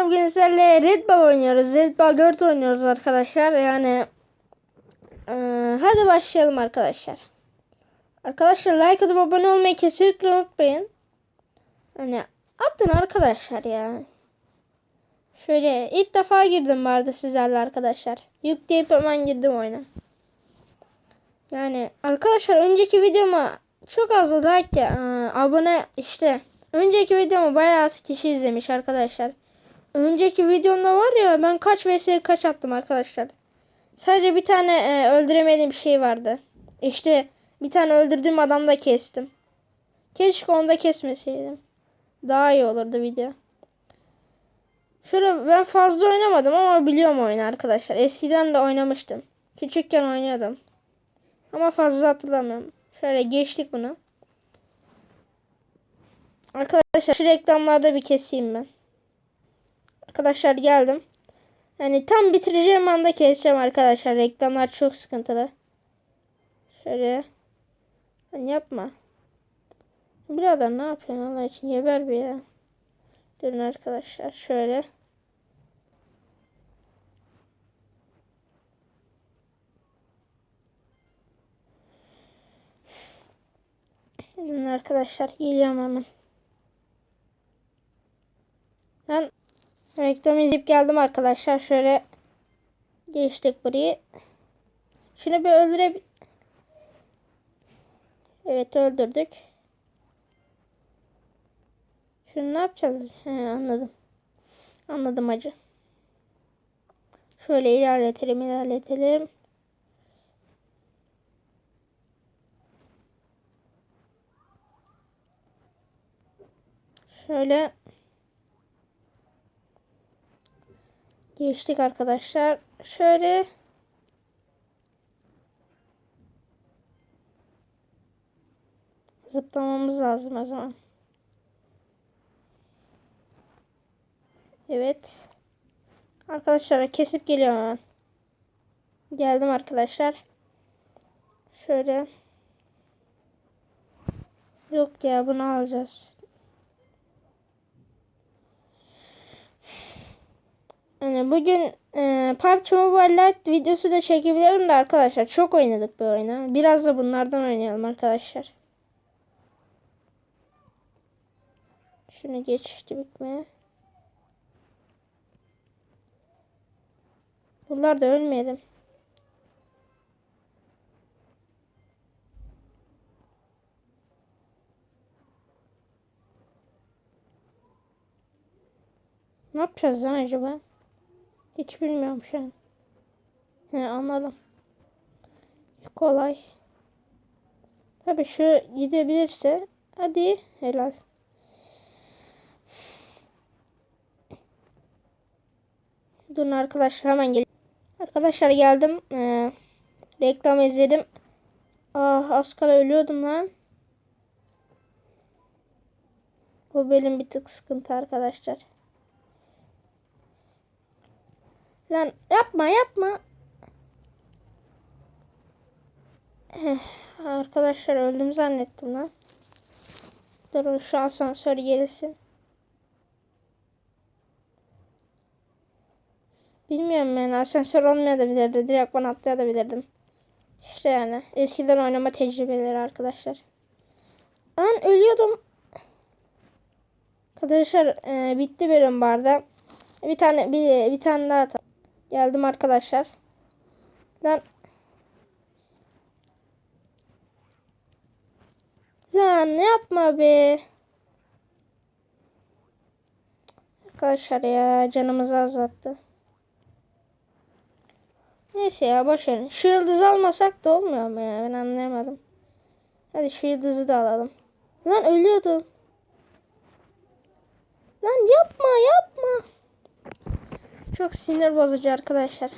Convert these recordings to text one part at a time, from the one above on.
Bugün sizlerle Red Ball oynuyoruz. Red Ball 4 oynuyoruz arkadaşlar. Yani eee, hadi başlayalım arkadaşlar. Arkadaşlar like atıp abone olmayı kesinlikle unutmayın. Hani atın arkadaşlar ya. Şöyle ilk defa girdim vardı sizlerle arkadaşlar. Yükleyip hemen girdim oyuna. Yani arkadaşlar önceki videoma çok az like ya, eee, abone işte önceki videomu bayağı kişi izlemiş arkadaşlar. Önceki videomda var ya ben kaç vs kaç attım arkadaşlar. Sadece bir tane e, öldüremediğim bir şey vardı. İşte bir tane öldürdüğüm adamı da kestim. Keşke onu da kesmeseydim. Daha iyi olurdu video. Şöyle ben fazla oynamadım ama biliyorum oyunu arkadaşlar. Eskiden de oynamıştım. Küçükken oynuyordum. Ama fazla hatırlamıyorum. Şöyle geçtik bunu. Arkadaşlar şu reklamlarda bir keseyim ben. Arkadaşlar geldim. Yani tam bitireceğim anda keseceğim arkadaşlar. Reklamlar çok sıkıntılı. Şöyle. Lan yapma. Birader ne yapıyorsun Allah için geber bir ya. Durun arkadaşlar şöyle. Durun arkadaşlar geliyorum hemen. Ben reklam izleyip geldim arkadaşlar. Şöyle geçtik burayı. Şunu bir öldüre... Evet öldürdük. Şunu ne yapacağız? He, anladım. Anladım acı. Şöyle ilerletelim ilerletelim. Şöyle geçtik arkadaşlar. Şöyle zıplamamız lazım o zaman. Evet. Arkadaşlar kesip geliyorum hemen. Geldim arkadaşlar. Şöyle. Yok ya bunu alacağız. Yani bugün e, PUBG Mobile Lite videosu da çekebilirim de arkadaşlar. Çok oynadık bu oyunu. Biraz da bunlardan oynayalım arkadaşlar. Şunu geçti bitmeye. Bunlar da ölmeyelim. Ne yapacağız lan acaba? Hiç bilmiyorum şu an. He anladım. Kolay. Tabii şu gidebilirse hadi helal. Durun arkadaşlar hemen gel. Arkadaşlar geldim. Ee, reklam izledim. Ah az kala ölüyordum lan. Bu benim bir tık sıkıntı arkadaşlar. Lan yapma yapma. Eh, arkadaşlar öldüm zannettim lan. Durun şu asansör gelsin. Bilmiyorum yani asansör olmayabilirdi. Direkt bana atlayabilirdim. İşte yani eskiden oynama tecrübeleri arkadaşlar. Ben ölüyordum. Arkadaşlar e, bitti benim barda. Bir tane bir, bir tane daha. Geldim arkadaşlar. Lan Lan yapma be. Arkadaşlar ya canımızı azalttı. Neyse ya boş. Şu yıldızı almasak da olmuyor mu ya? Ben anlayamadım. Hadi şu yıldızı da alalım. Lan ölüyordum. Lan yapma yapma. Çok sinir bozucu arkadaşlar.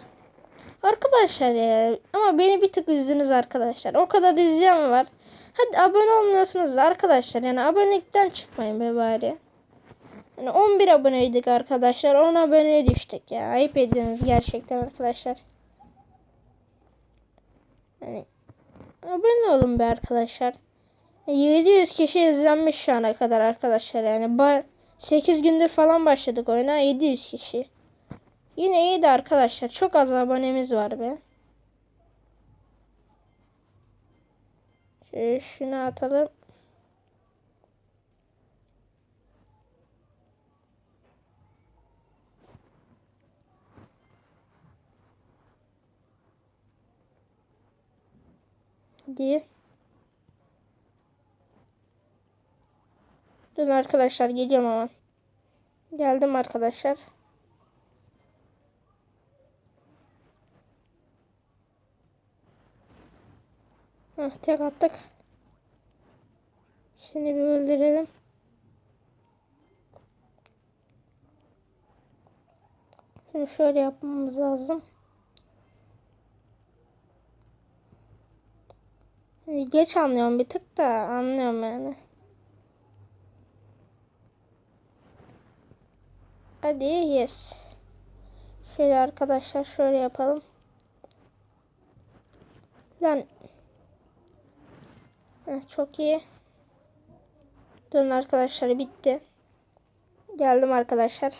Arkadaşlar ya ama beni bir tık üzdünüz arkadaşlar. O kadar da izleyen var. Hadi abone olmuyorsunuz da arkadaşlar. Yani abonelikten çıkmayın be bari. Yani 11 aboneydik arkadaşlar. 10 aboneye düştük ya. Ayıp ediyorsunuz gerçekten arkadaşlar. Yani abone olun be arkadaşlar. 700 kişi izlenmiş şu ana kadar arkadaşlar. Yani ba 8 gündür falan başladık oyuna. 700 kişi. Yine iyiydi arkadaşlar. Çok az abonemiz var be. Şöyle şunu atalım. diye. Dur arkadaşlar geliyorum ama. Geldim arkadaşlar. Heh, tek attık. Şimdi bir öldürelim. Şunu şöyle yapmamız lazım. Geç anlıyorum bir tık da anlıyorum yani. Hadi yes. Şöyle arkadaşlar şöyle yapalım. Lan. Heh, çok iyi. Dön arkadaşlar bitti. Geldim arkadaşlar.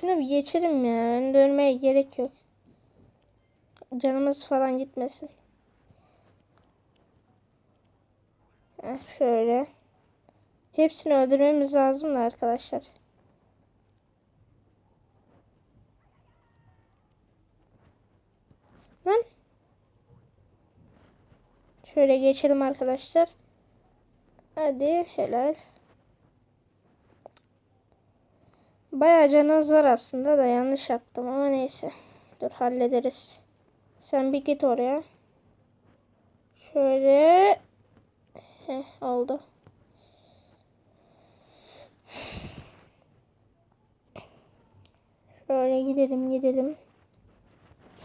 Şunu bir geçelim ya. Önde ölmeye gerek yok. Canımız falan gitmesin. Heh, şöyle. Hepsini öldürmemiz lazım da arkadaşlar. Lan. Şöyle geçelim arkadaşlar. Hadi helal. Bayağı canınız var aslında da yanlış yaptım ama neyse. Dur hallederiz. Sen bir git oraya. Şöyle. Heh, oldu. Şöyle gidelim gidelim.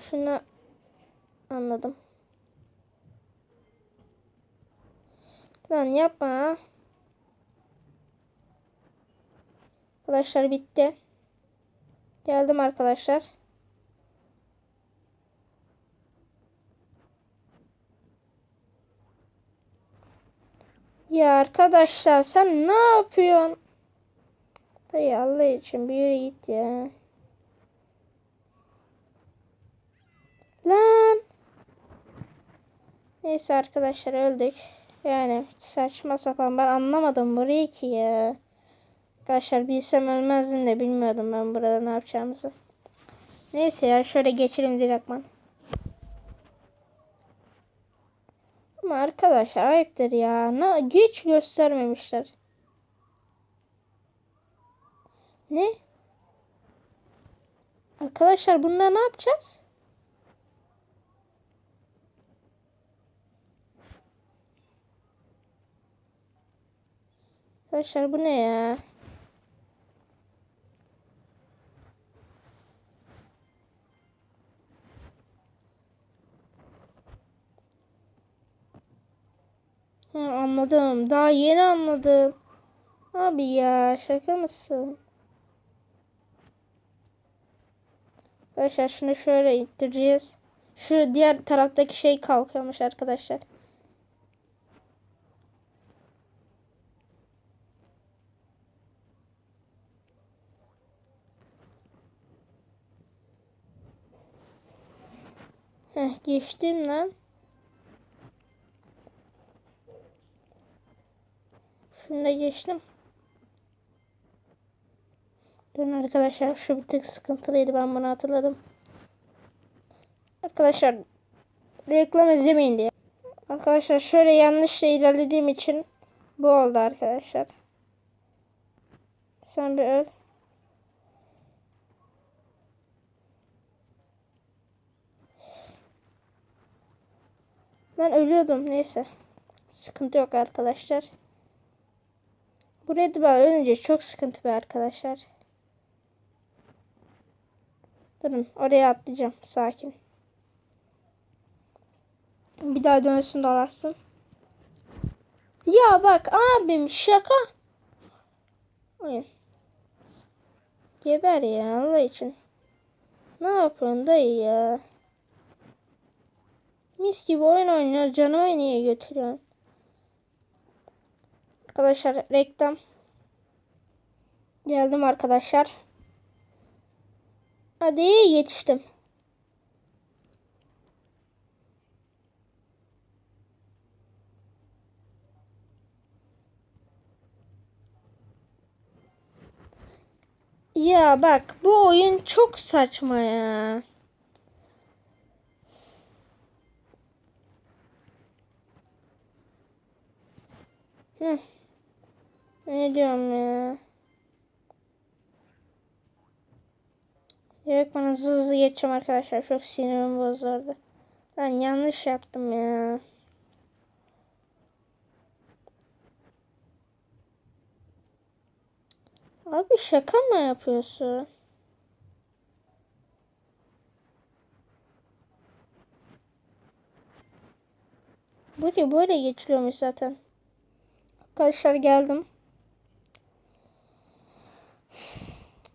Şunu anladım. Lan yapma. Arkadaşlar bitti. Geldim arkadaşlar. Ya arkadaşlar sen ne yapıyorsun? Dayı Allah için bir yere git ya. Lan. Neyse arkadaşlar öldük. Yani saçma sapan ben anlamadım burayı ki ya. Arkadaşlar bilsem ölmezdim de bilmiyordum ben burada ne yapacağımızı. Neyse ya şöyle geçelim direktman. Ama arkadaşlar ayıptır ya. Ne, hiç göstermemişler. Ne? Arkadaşlar bununla ne yapacağız? Arkadaşlar bu ne ya? Ha, anladım. Daha yeni anladım. Abi ya şaka mısın? Arkadaşlar şunu şöyle ittireceğiz. Şu diğer taraftaki şey kalkıyormuş arkadaşlar. Heh geçtim lan. Şunu da geçtim. Dün arkadaşlar şu bir tık sıkıntılıydı ben bunu hatırladım. Arkadaşlar reklam izlemeyin diye. Arkadaşlar şöyle yanlışla ilerlediğim için bu oldu arkadaşlar. Sen bir öl. Ben ölüyordum neyse. Sıkıntı yok arkadaşlar. Bu Red Bull ölünce çok sıkıntı be arkadaşlar. Durun oraya atlayacağım sakin. Bir daha dönsün dolaşsın. Ya bak abim şaka. Oyun. Geber ya Allah için. Ne yapıyorsun dayı ya? Mis gibi oyun oynuyor canımı niye götürüyorsun? Arkadaşlar reklam. Geldim arkadaşlar. Hadi yetiştim. Ya bak bu oyun çok saçma ya. Hı. Ne diyorum ya? Direkt bana hızlı hızlı geçeceğim arkadaşlar. Çok sinirim bozuldu. Ben yanlış yaptım ya. Abi şaka mı yapıyorsun? Böyle böyle geçiliyormuş zaten. Arkadaşlar geldim.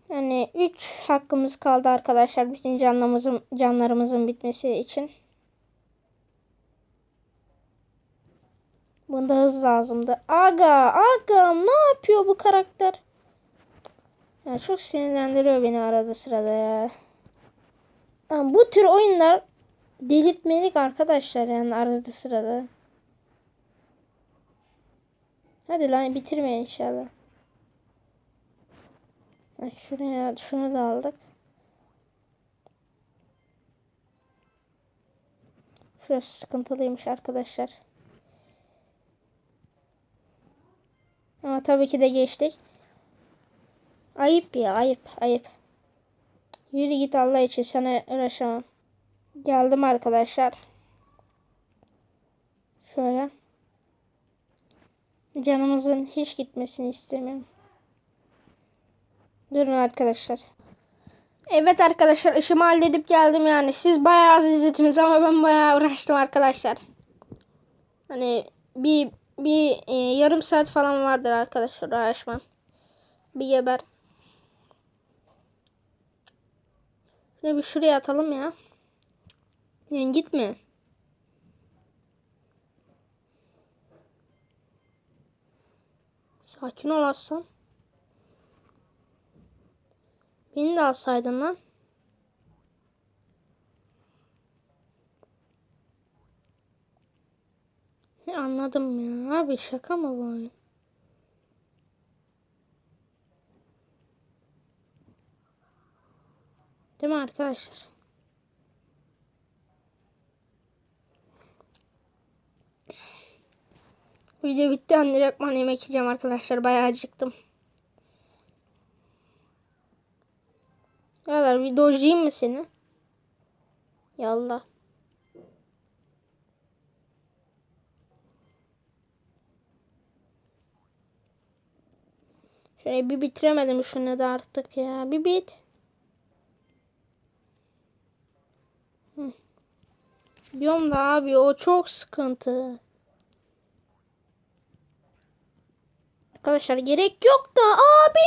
Yani 3 hakkımız kaldı arkadaşlar bütün canlarımızın canlarımızın bitmesi için. Bunda hız lazımdı. Aga, aga ne yapıyor bu karakter? Ya çok sinirlendiriyor beni arada sırada ya. Yani bu tür oyunlar delirtmelik arkadaşlar yani arada sırada. Hadi lan bitirme inşallah. Şuraya şunu da aldık. Şurası sıkıntılıymış arkadaşlar. Ama tabii ki de geçtik. Ayıp ya ayıp ayıp. Yürü git Allah için sana uğraşamam. Geldim arkadaşlar. Şöyle. Canımızın hiç gitmesini istemiyorum. Durun arkadaşlar. Evet arkadaşlar işimi halledip geldim yani. Siz bayağı az izlediniz ama ben bayağı uğraştım arkadaşlar. Hani bir bir e, yarım saat falan vardır arkadaşlar uğraşmam. Bir geber. Ne bir şuraya atalım ya. Yani gitme. Sakin ol aslan. Beni de alsaydın lan. Ne anladım ya. Abi şaka mı bu oyun? Değil mi arkadaşlar? Video bitti. Ben direktman yemek yiyeceğim arkadaşlar. Bayağı acıktım. Yalar bir dojayım mı seni? Yallah. Şöyle bir bitiremedim şunu da artık ya. Bir bit. Hı. Diyorum da abi o çok sıkıntı. Arkadaşlar gerek yok da abi.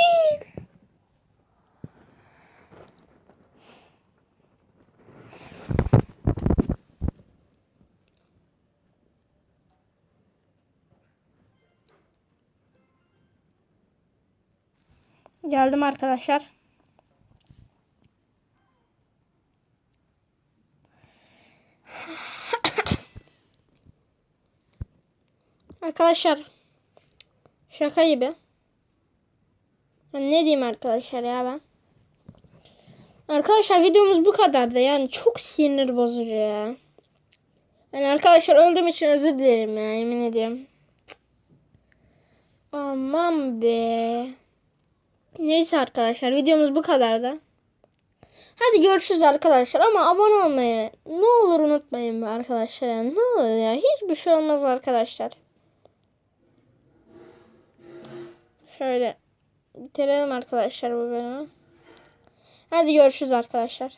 Geldim arkadaşlar. arkadaşlar şaka gibi. Ben ne diyeyim arkadaşlar ya ben. Arkadaşlar videomuz bu kadardı. Yani çok sinir bozucu ya. Yani arkadaşlar öldüğüm için özür dilerim ya yemin ediyorum. Aman be. Neyse arkadaşlar videomuz bu kadardı. Hadi görüşürüz arkadaşlar ama abone olmayı ne olur unutmayın arkadaşlar. Yani. Ne olur ya hiçbir şey olmaz arkadaşlar. Şöyle bitirelim arkadaşlar bu bölümü. Hadi görüşürüz arkadaşlar.